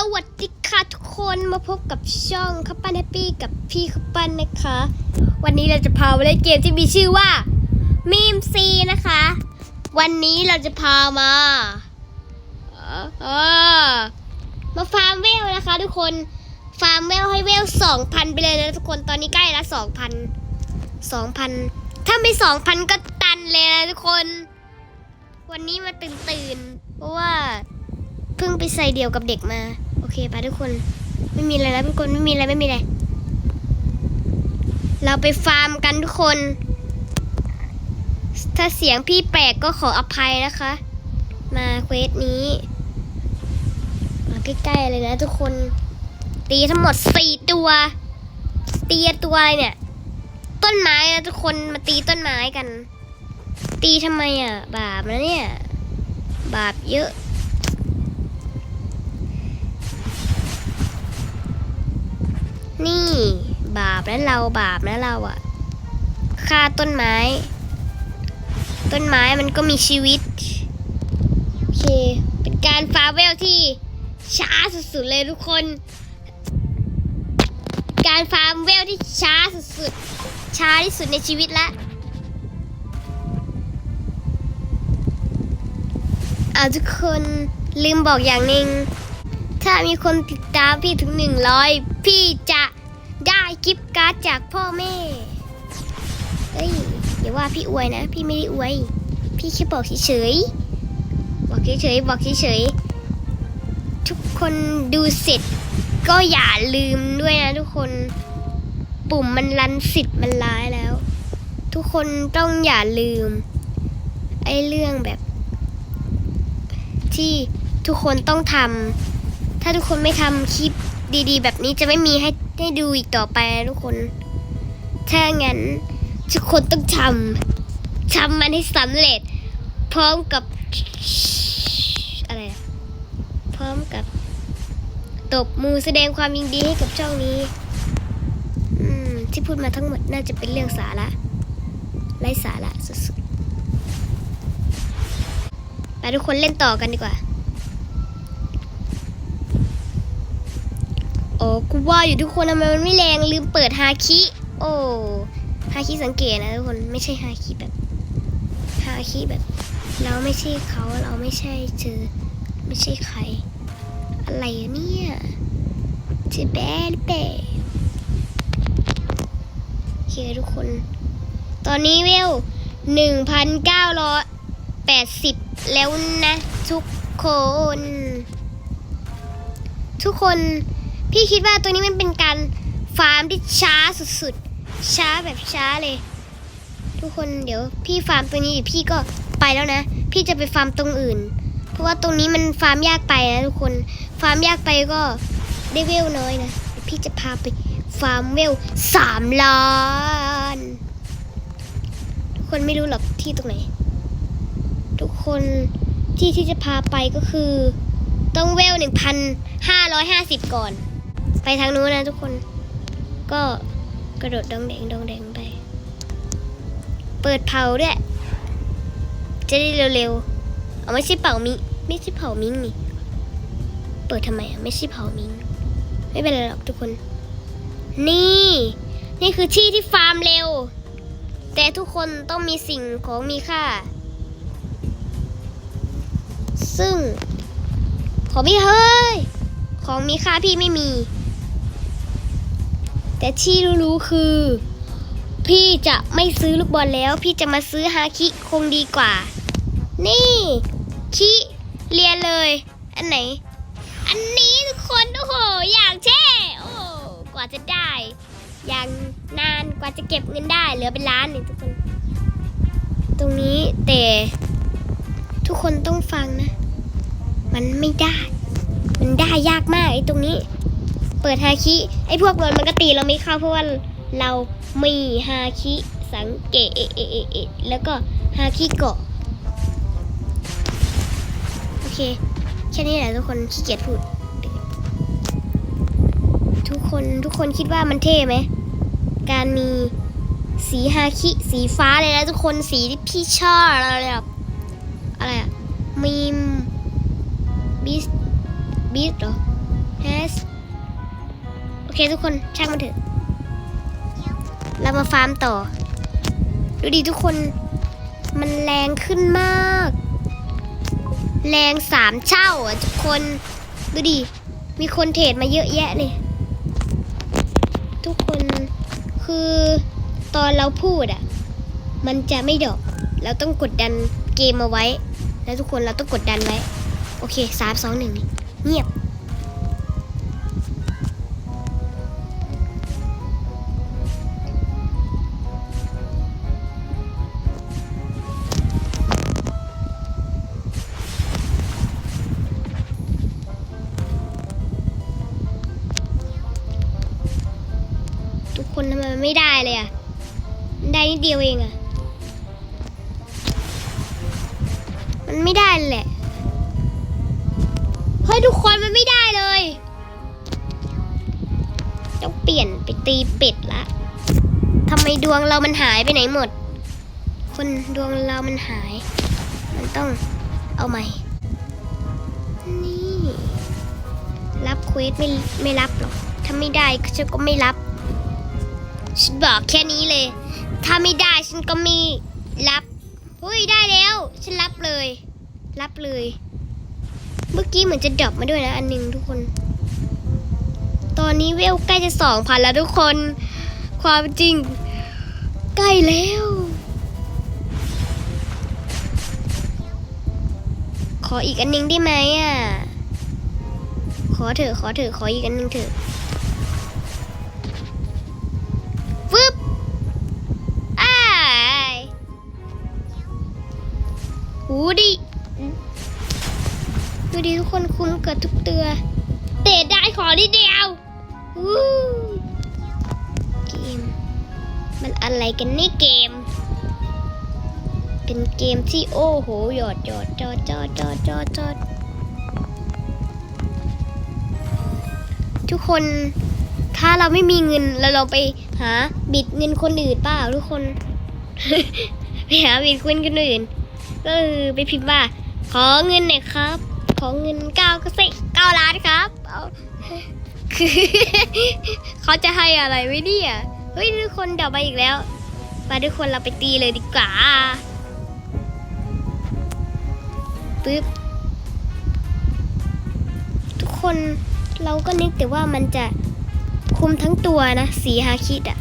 สวัสดีค่ะทุกคนมาพบกับช่องคัปปันแฮปปี้กับพี่คัปปันนะคะ วันนี้เราจะพาไปเล่นเกมที่มีชื่อว่ามีมซีนะคะ วันนี้เราจะพามาเอ่อมาฟาร์มเวลนะคะ ทุกคนฟาร์มเวลให้เวลสองพันไปเลยนะทุกคนตอนนี้ใกล้ละสองพันสองพันถ้าไม่สองพันก็ตันเลยนะทุกคน วันนี้มาตื่นตื่นเพราะว่าเพิ่งไปใส่เดียวกับเด็กมา โอเคไปทุกคน ไม่มีอะไรแล้วทุกคนไม่มีอะไรไม่มีอะไร เราไปฟาร์มกันทุกคน ถ้าเสียงพี่แปลกก็ขออภัยนะคะ มาเควสนี้ มาใกล้ๆเลยนะทุกคน ตีทั้งหมดสี่ตัว ตีตัวอะไรเนี่ย ต้นไม้นะทุกคนมาตีต้นไม้กัน ตีทำไมอะ บาปนะเนี่ย บาปเยอะ นี่ บาปแล้วเราบาปแล้วเราอะฆ่าต้นไม้ ต้นไม้มันก็มีชีวิต โอเค เป็นการฟาเวลที่ช้าสุดๆเลยทุกคน การฟาร์มเวลที่ช้าสุดๆ ช้าที่สุดในชีวิตละเอาทุกคนลืมบอกอย่างหนึ่ง ถ้ามีคนติดตามพี่ถึงหนึ่งร้อยพี่จะได้กิฟต์การ์ดจากพ่อแม่ เฮ้ยอย่าว่าพี่อวยนะ พี่ไม่ได้อวย พี่แค่บอกเฉยๆบอกเฉยๆบอกเฉยๆทุกคนดูเสร็จ ก็อย่าลืมด้วยนะทุกคน ปุ่มมันรันสิทธิ์มันร้ายแล้ว ทุกคนต้องอย่าลืม ไอ้เรื่องแบบ ที่ทุกคนต้องทำ ถ้าทุกคนไม่ทำคลิปดีๆ แบบนี้จะไม่มีให้ให้ดูอีกต่อไปทุกคน ถ้างั้นทุกคนต้องทำทำมันให้สำเร็จ พร้อมกับอะไรพร้อมกับ ตบมือแสดงความยินดีให้กับช่องนี้ อืม ที่พูดมาทั้งหมดน่าจะเป็นเรื่องสาระไร้สาระสุดๆไปทุกคนเล่นต่อกันดีกว่า โอ้กูว่าอยู่ทุกคนทำไมมันไม่แรงลืมเปิดฮาคิ โอ้ฮาคิสังเกตนะทุกคนไม่ใช่ฮาคิแบบฮาคิแบบ เราไม่ใช่เขาเราไม่ใช่เธอไม่ใช่ใคร อะไรเนี่ยจะแบดแบดโอเคทุกคน ตอนนี้เวลหนึ่งพันเก้าร้อยแปดสิบแล้วนะทุกคน ทุกคน พี่คิดว่าตัวนี้มันเป็นการฟาร์มที่ช้าสุดๆ ช้าแบบช้าเลย ทุกคนเดี๋ยวพี่ฟาร์มตัวนี้พี่ก็ไปแล้วนะ พี่จะไปฟาร์มตรงอื่น เพราะว่าตรงนี้มันฟาร์มยากไปนะทุกคน ฟาร์มยากไปก็ได้เวลน้อยนะพี่จะพาไปฟาร์มเวลสามล้านทุกคนไม่รู้หรอกที่ตรงไหน ทุกคนที่ที่จะพาไปก็คือ ต้องเวลหนึ่งพันห้าร้อยห้าสิบก่อน ไปทางนู้นนะทุกคน ก็กระโดดดองแดงดองแดงไป เปิดเผาด้วย จะได้เร็วๆเอาไม่ใช่เป่ามิไม่ใช่เผามิงนี่ เปิดทำไมอะไม่ใช่เผามิง ไม่เป็นไรหรอกทุกคน นี่ นี่คือที่ที่ฟาร์มเร็ว แต่ทุกคนต้องมีสิ่งของมีค่า ซึ่ง ของพี่เฮ้ย ของมีค่าพี่ไม่มี แต่ที่รู้ๆคือ พี่จะไม่ซื้อลูกบอลแล้ว พี่จะมาซื้อฮาคิคงดีกว่า นี่คิเรียนเลย อันไหน อันนี้ทุกคนโอ้โหอย่างเท่โอ้กว่าจะได้ อย่างนานกว่าจะเก็บเงินได้เหลือเป็นล้านนี่ทุกคน ตรงนี้แต่ทุกคนต้องฟังนะ มันไม่ได้ มันได้ยากมากไอ้ตรงนี้ เปิดฮาคิไอ้พวกบอลมันก็ตีเราไม่เข้าเพราะว่าเรามีฮาคิสังเกตเอเอเอเอแล้วก็ฮาคิเกาะโอเค แค่นี้แหละทุกคนขี้เกียจพูด ทุกคนทุกคนคิดว่ามันเท่ไหม การมีสีฮาคิสีฟ้าเลยนะทุกคนสีที่พี่ชอบอะไรแบบอะไรอะมีมบิสบิสเหรอ has โอเคทุกคนช่างมันเถอะ เรามาฟาร์มต่อ ดูดิทุกคน มันแรงขึ้นมาก แรงสามเช่าอะทุกคน ดูดิ มีคนเทรดมาเยอะแยะเลยทุกคนคือตอนเราพูดอะ มันจะไม่ดอก เราต้องกดดันเกมเอาไว้ แล้วทุกคนเราต้องกดดันไว้ โอเคสามสองหนึ่งเงียบ ดเดียวเองอะมันไม่ได้เลยแหละ เฮ้ยทุกคนมันไม่ได้เลย ต้องเปลี่ยนไปตีเป็ดละทำไมดวงเรามันหายไปไหนหมด คนดวงเรามันหาย มันต้องเอาใหม่ นี่ รับเควสไม่ไม่รับหรอก ถ้าไม่ได้ฉันก็ไม่รับ ฉันบอกแค่นี้เลย ถ้าไม่ได้ฉันก็ไม่รับเฮ้ยได้แล้ว ฉันรับเลย รับเลย เมื่อกี้เหมือนจะดรอปมาด้วยนะ อันหนึ่งทุกคน ตอนนี้เวลใกล้จะสองพันแล้วทุกคน ความจริง ใกล้แล้วขออีกอันหนึงได้ไหมอะ ขอเถอะ ขอเถอะ ขออีกอันหนึงเถอะ หูดิดูดิทุกคนคุ้มเกิดทุกเตือเตะได้ขอนิดเดียววู้เกม มันอะไรกันนี่เกม เป็นเกมที่โอ้โหหยอดหยอดจอดจอดจอดจอดจอดทุกคนถ้าเราไม่มีเงินเราลองไปหาบิดเงินคนอื่นเปล่าทุกคน ไปหาบิดเงินคนอื่น ก็คือไปพิมพ์ว่า ขอเงินหน่อยครับ ขอเงินเก้าก็สิเก้าล้านครับเอาคือเขาจะให้อะไรไว้เนี่ยเฮ้ยทุกคนเดาไปอีกแล้วมาทุกคนเราไปตีเลยดีกว่าปึ๊บทุกคนเราก็นึกแต่ว่ามันจะคุมทั้งตัวนะ สีฮาคิดอะ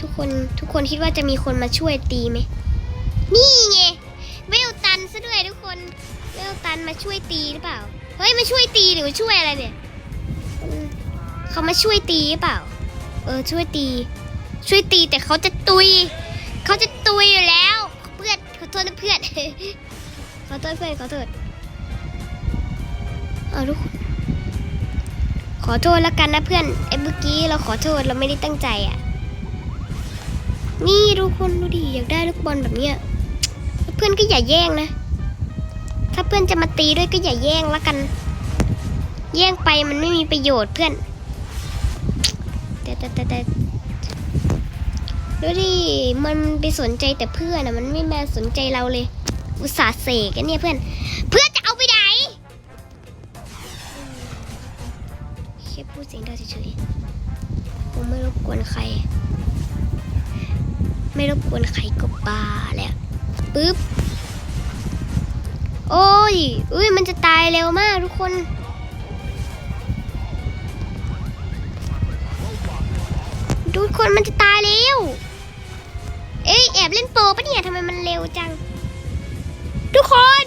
ทุกคนทุกคนคิดว่าจะมีคนมาช่วยตีไหม นซะด้วยทุกคนเวลตันมาช่วยตีหรือเปล่า เฮ้ยมาช่วยตีหรือช่วยอะไรเนี่ย เขามาช่วยตีหรือเปล่า เออช่วยตี ช่วยตีแต่เขาจะตุย เขาจะตุยอยู่แล้ว เพื่อนขอโทษนะเพื่อนขอโทษเพื่อนขอโทษเอาทุกคนขอโทษแล้วกันนะเพื่อนไอ้เมื่อกี้เราขอโทษเราไม่ได้ตั้งใจอะ นี่ทุกคนดูดิอยากได้ลูกบอลแบบเนี้ย พื่อนก็อย่าแย่งนะ ถ้าเพื่อนจะมาตีด้วยก็อย่าแย่งล้วกัน แย่งไปมันไม่มีประโยชน์เพื่อนแต่แต่แต่แต่ดูดิ มันไปสนใจแต่เพื่อนอะมันไม่มาสนใจเราเลย อุตส่าห์เสกกันเนี่ยเพื่อน เพื่อนจะเอาไปไหนแค่พูดเสียงดังเฉยๆคงไม่รบกวนใคร ไม่รบกวนใครก็บ้าแล้ว ปึ๊บ โอ้ย อุ้ยมันจะตายเร็วมากทุกคน ทุกคนมันจะตายเร็ว เอ้ยแอบเล่นโปรปะเนี่ยทำไมมันเร็วจัง ทุกคน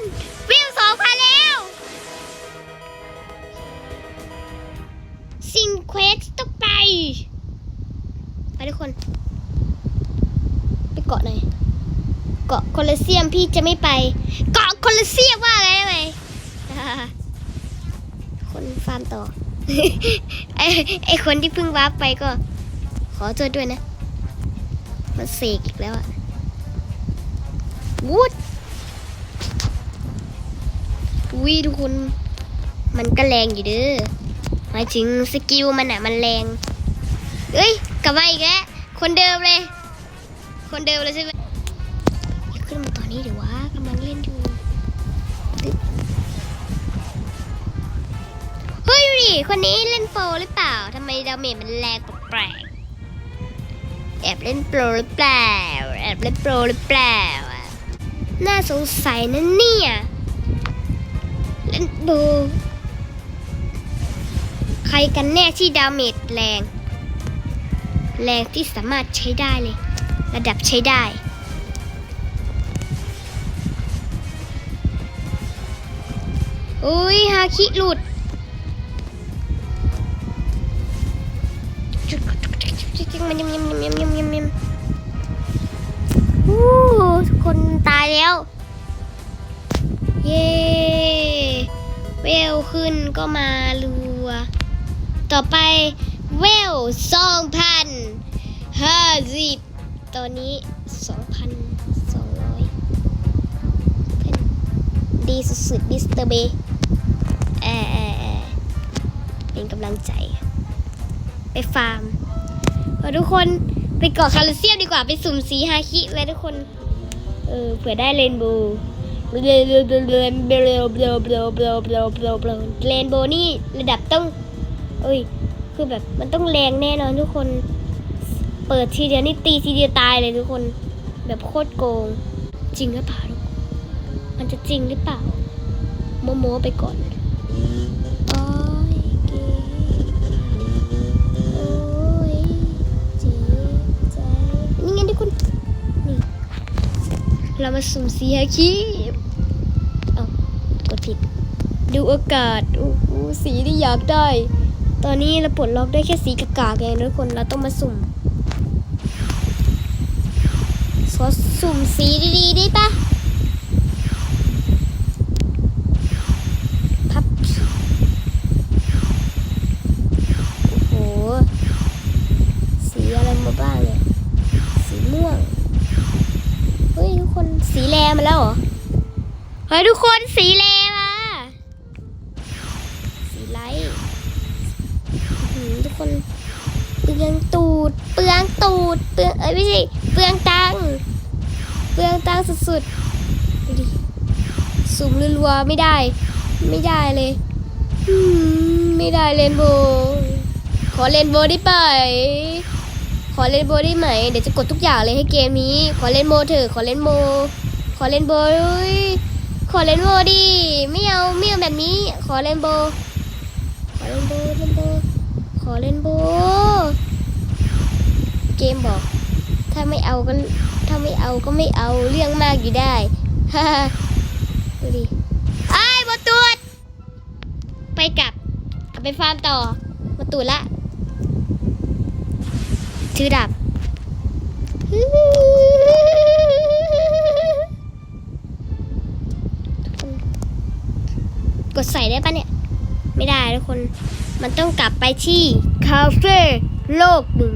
โคลเซียมพี่จะไม่ไป เกาะโคลเซียมว่าไงได้ไหมคนฟาร์มต่อ ไอไอคนที่เพิ่งวาร์ปไปก็ ขอโทษด้วยนะ มันเสกอีกแล้วอะวูดวิทุกคน มันก็แรงอยู่เด้อหมายถึงสกิลมันอะมันแรง เอ้ย กลับมาอีกแล้ว คนเดิมเลย คนเดิมเลยใช่ไหม คนนี้เล่นโปรหรือเปล่าทำไมดาเมจมันแรงแปลกแอบเล่นโปรหรือเปล่าแอบเล่นโปรหรือเปล่าน่าสงสัยนะเนี่ยเล่นโปรใครกันแน่ที่ดาเมจแรง แรงที่สามารถใช้ได้เลย ระดับใช้ได้อุ้ยฮาคิหลุด มันยำยำยำยำยำยำยำอู้ทุกคนตายแล้ว เย้เวลขึ้นก็มารัว ต่อไปเวลสองพันห้าสิบตอนนี้สองพันสองร้อยดีสุดๆมิสเตอร์เบแอแอแอเป็นกำลังใจ ไปฟาร์มพอทุกคนไปเกาะคาลิเซียมดีกว่าไปสุ่มสีฮาคิเลยทุกคน เออเผื่อได้เรนโบว์เรนโบว์เรนโบว์เรนโบว์เรนโบว์เรนโบว์เรนโบว์นี่ระดับต้องเอ้ยคือแบบมันต้องแรงแน่นอนทุกคน เปิดทีเดียวนี่ตีทีเดียวตายเลยทุกคน แบบโคตรโกง จริงหรือเปล่ามันจะจริงหรือเปล่าโมโมไปก่อน นี่ไงทุกคน นี่ เรามาสุ่มสีฮาคิเอากดผิด ดูอากาศ โอ้โห สีที่อยากได้ ตอนนี้เราปลดล็อกได้แค่สีกากากๆเองทุกคน เราต้องมาสุ่ม ขอสุ่มสีดีๆได้ปะพับ โอ้โห สีอะไรมาบ้างเนี่ย สีม่วง เฮ้ยทุกคนสีแร มาแล้วเหรอ เฮ้ยทุกคนสีแรมาสีไลท์ทุกคนเปลืองตูด เปลืองตูด เปลือง เอ้ยไม่ใช่ เปลืองตัง เปลืองตังสุดๆดูดิสุ่มรัวๆไม่ได้ ไม่ได้เลยอืมไม่ได้เรนโบขอเรนโบได้ไป ขอเลนโบได้ไหม เดี๋ยวจะกดทุกอย่างเลยให้เกมนี้ ขอเลนโบเถอะ ขอเลนโบ อเล่นโบว์ด้ยขอเล่นโบว์ดิไม่เอาไม่เอาแบบนี้ ขอเล่นโบว์ขอเล่นโบว์เล่นโบว์ขอเล่นโบว์เกมบอก ถ้าไม่เอาก็ถ้าไม่เอาก็ไม่เอาเรื่องมากอยู่ได้ฮ่าดูดิไอ้บอตูดไปกลับกลับไปฟาร์มต่อบอตูดละถือดาบ ดใส่ได้ปะเนี่ย ไม่ได้ทุกคน มันต้องกลับไปที่คาเฟ่โลกหนึ่ง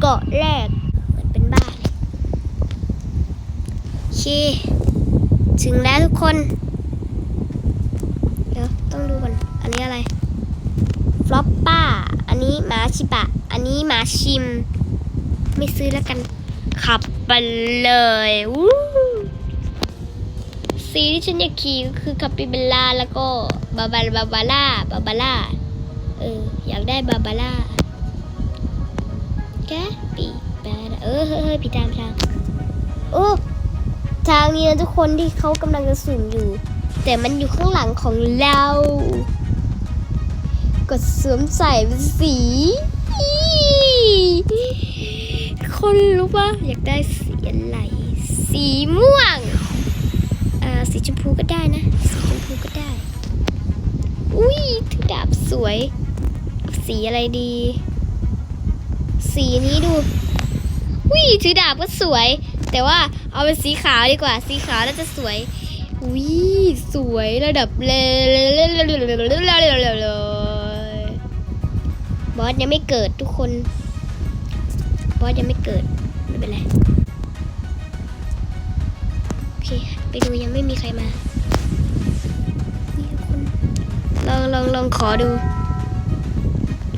เกาะแรกเหมือนเป็นบ้านเลยโอเค ถึงแล้วทุกคน เดี๋ยวต้องดูก่อน อันนี้อะไรฟลอปป้า อันนี้หมาชิบะอันนี้หมาชิม ไม่ซื้อแล้วกัน ขับไปเลยวู้ สีที่ฉันอยากขี่ก็คือคาปิเบลล่าแล้วก็บาบาบาบาร่าบาบาร่าเอออยากได้บาบาร่าแกปีบาร่าเออเฮ้ยเฮ้ยผิดทางผิดทางโอ้ทางนี้นะทุกคนที่เขากำลังจะสุ่มอยู่ แต่มันอยู่ข้างหลังของเรากดสวมใส่เป็นสีคนรู้ปะอยากได้สีอะไร สีม่วงอ่า สีชมพูก็ได้นะ สีชมพูก็ได้ อุ้ยถือดาบสวย สีอะไรดี สีนี้ดูอุ้ยถือดาบก็สวย แต่ว่าเอาเป็นสีขาวดีกว่า สีขาวน่าจะสวยอุ้ยสวยระดับเลยบอสยังไม่เกิดทุกคน บอสยังไม่เกิด ไม่เป็นไร โอเค ไปดูยังไม่มีใครมามีคนลองลองลองขอดู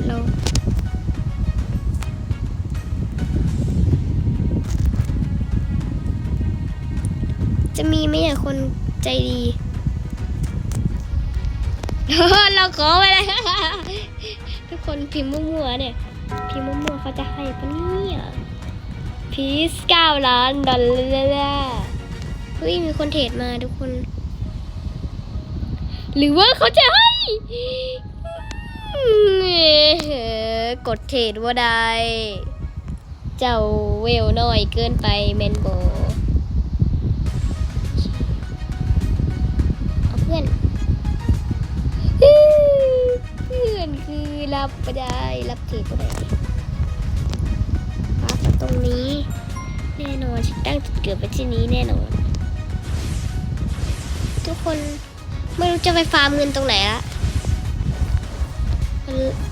ลองจะมีไหมอะคนใจดีเราขอไปเลยทุกคนพิมพ์มั่วๆเนี่ย พิมพ์มั่วๆเขาจะให้ปะเนี่ยพีซเก้าล้านดอลลาร์ ฮ้ยมีคนเทรดมาทุกคน หรือว่าเขาจะให้อืมกดเทรดว่าได้ เจ้าเวลน้อยเกินไปแมนโบเอาเพื่อนเพื่อนคือรับไม่ได้รับเทปไม่ได้ปั๊บตรงนี้ แน่นอนฉันตั้งจุดเกิดไปที่นี้แน่นอน ทุกคนไม่รู้จะไปฟาร์มเงินตรงไหนละ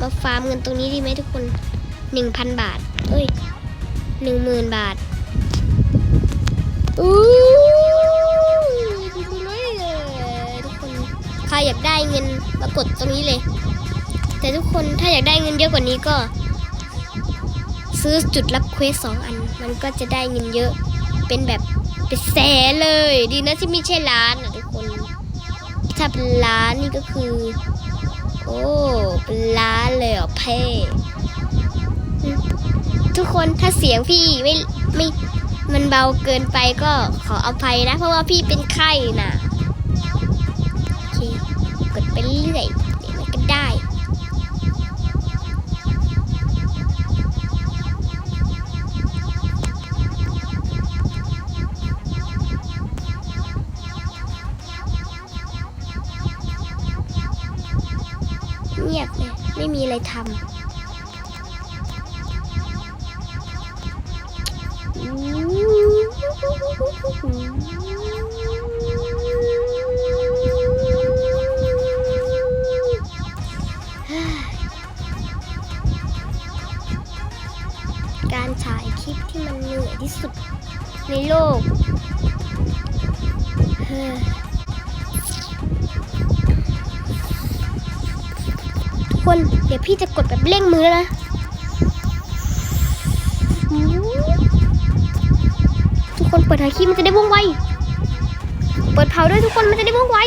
มาฟาร์มเงินตรงนี้ดีไหมทุกคนหนึ่งพันบาท เอ้ยหนึ่งหมื่นบาทอู้ดีเลยทุกคนใครอยากได้เงินมากดตรงนี้เลย แต่ทุกคนถ้าอยากได้เงินเยอะกว่านี้ก็ ซื้อจุดรับเควสสองอัน มันก็จะได้เงินเยอะเป็นแบบเป็นแสนเลย ดีนะที่ไม่ใช่ล้านอะ ถ้าเป็นล้านนี่ก็คือ โอ้เป็นล้านเลยเหรอเพ่ทุกคนถ้าเสียงพี่ไม่ไม่มันเบาเกินไปก็ขออภัยนะ เพราะว่าพี่เป็นไข้น่ะโอเคกดไปเรื่อยเดี๋ยวมันก็ได้ มีอะไรทำ การถ่ายคลิปที่มันเหนื่อยที่สุดในโลก ทุกคน เดี๋ยวพี่จะกดแบบเร่งมือแล้วนะทุกคนเปิดถ่าคลิปมันจะได้ว่องไว เปิดเผาด้วยทุกคนมันจะได้ว่องไว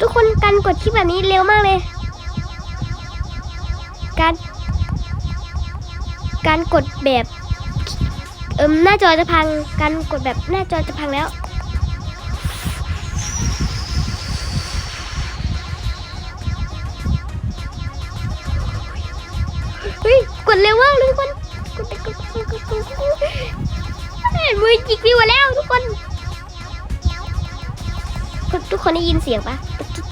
ทุกคนการกดคลิปแบบนี้เร็วมากเลย การ การกดแบบเอิมหน้าจอจะพังการกดแบบหน้าจอจะพังแล้ว เฮ้ย กดเร็วมากเลยทุกคน กดกดกดกดกดเห็นมือจิกวิวแล้วทุกคน ทุกคนได้ยินเสียงปะ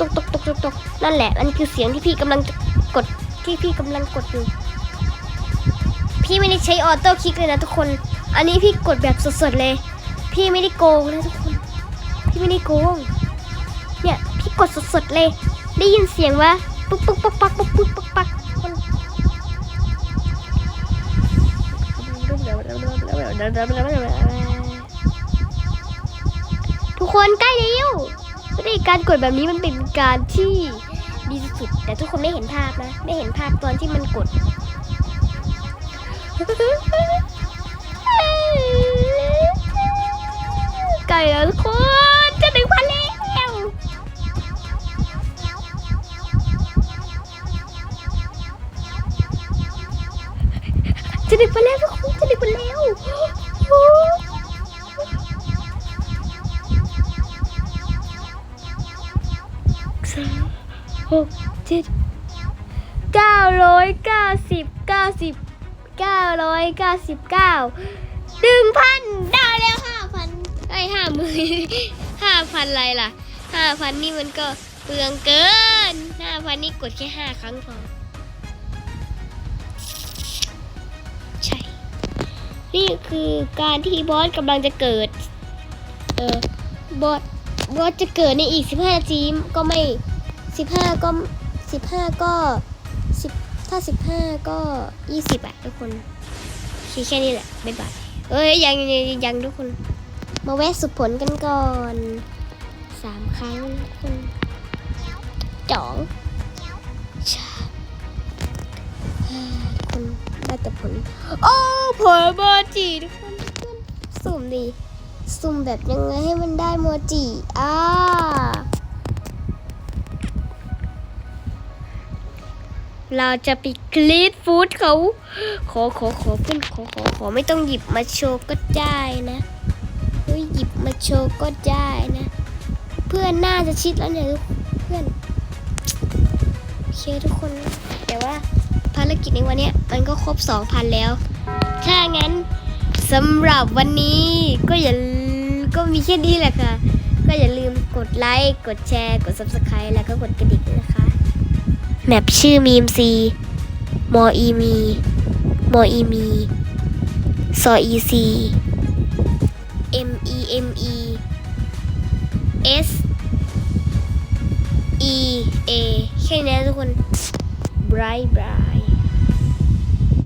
ตกตกตกตกตกนั่นแหละนั่นคือเสียงที่พี่กำลังกดที่พี่กำลังกดอยู่ พี่ไม่ได้ใช้ออโต้คลิกเลยนะทุกคน อันนี้พี่กดแบบสดๆเลย พี่ไม่ได้โกงนะทุกคน พี่ไม่ได้โกง เนี่ยพี่กดสดๆเลย ได้ยินเสียงวะปุ๊กปุ๊กปักปักปุ๊กปุ๊กปักปักคนทุกคนใกล้แล้ววิธีการกดแบบนี้มันเป็นการที่ดีสุดแต่ทุกคนไม่เห็นภาพนะ ไม่เห็นภาพตอนที่มันกด ไก่แล้วทุกคนจะถึงพัน 999 1,000 ได้แล้ว 5,000ได้ห้าหมื่นห้าพันอะไรล่ะ 5,000 นี่มันก็เปลืองเกิน 5,000 นี่กดแค่ 5 ครั้งพอ ใช่ นี่คือการที่บอสกำลังจะเกิด เออบอสบอสจะเกิดในอีก 15นาทีก็ไม่ 15 ก็ 15 ก็ ถ้า 15 ก็ 20อะทุกคนคิดแค่นี้แหละบ๊ายบายเอ้ยยังยังยังทุกคน มาแวะสุดผลกันก่อนสามครั้งทุกคนจ๋องชาเฮ้ยทุกคนแต่ผล โอ้ผลโมจิทุกคนสุ่มดี สุ่มแบบยังไงให้มันได้โมจิอ่า เราจะไปคลีดฟู้ดเขา ขอขอขอเพื่อนขอขอขอไม่ต้องหยิบมาโชว์ก็ได้นะเฮ้ยหยิบมาโชว์ก็ได้นะ เพื่อนน่าจะชิดแล้วเนี่ยทุกเพื่อนโอเคทุกคนแต่ว่าภารกิจในวันนี้มันก็ครบ 2,000 แล้ว ถ้างั้นสำหรับวันนี้ก็อย่าก็มีแค่นี้แหละค่ะ ก็อย่าลืมกดไลค์ กดแชร์ กด subscribe แล้วก็กดกระดิ่ง แมปชื่อมีมซีมออีมี มออีมีซออีซี M E M E S E A แค่นี้ทุกคน bright bright